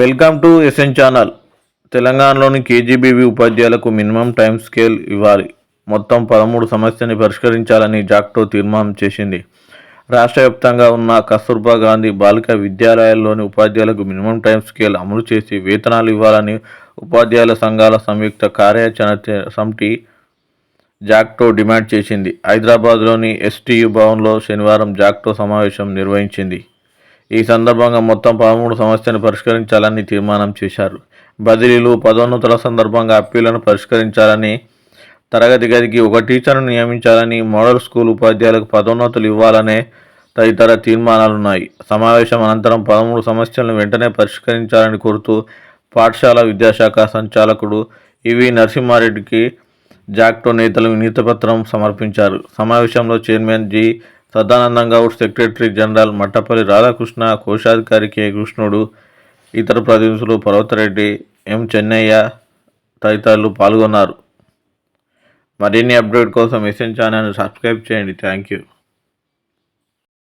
Welcome to SN channel. తెలంగాణలోని KGBV ఉపాధ్యాయులకు minimum time scale ఇవ్వాలి. మొత్తం పదమూడు సమస్యని పరిష్కరించాలని జాక్టో తీర్మానం చేసింది. రాష్ట్ర వ్యాప్తంగా ఉన్న కస్తూర్బా గాంధీ బాలిక విద్యాలయాల్లోని ఉపాధ్యాయులకు మినిమం టైం స్కేల్ అమలు చేసి వేతనాలు ఇవ్వాలని ఉపాధ్యాయుల సంఘాల సంయుక్త కార్యాచరణ సమితి జాక్టో డిమాండ్ చేసింది. హైదరాబాద్లోని ఎస్టీయు భవన్లో శనివారం జాక్టో సమావేశం నిర్వహించింది. ఈ సందర్భంగా మొత్తం పదమూడు సమస్యలను పరిష్కరించాలని తీర్మానం చేశారు. బదిలీలు పదోన్నతుల సందర్భంగా అప్పీలను పరిష్కరించాలని తరగతి గదికి ఒక టీచర్ను నియమించాలని మోడల్ స్కూల్ ఉపాధ్యాయులకు పదోన్నతులు ఇవ్వాలనే తదితర తీర్మానాలున్నాయి. సమావేశం అనంతరం పదమూడు సమస్యలను వెంటనే పరిష్కరించాలని కోరుతూ పాఠశాల విద్యాశాఖ సంచాలకుడు ఇవి నరసింహారెడ్డికి జాక్టో నేతలు వినీతపత్రం సమర్పించారు. సమావేశంలో chairman G. Sadanandam secretary general Mattapalli Radhakrishna కోశాధికారి కె. కృష్ణుడు ఇతర ప్రతినిధులు పర్వతరెడ్డి ఎం. చెన్నయ్య తదితరులు పాల్గొన్నారు. మరిన్ని అప్డేట్ కోసం ఎస్ఎన్ ఛానల్ సబ్స్క్రైబ్ చేయండి. Thank you.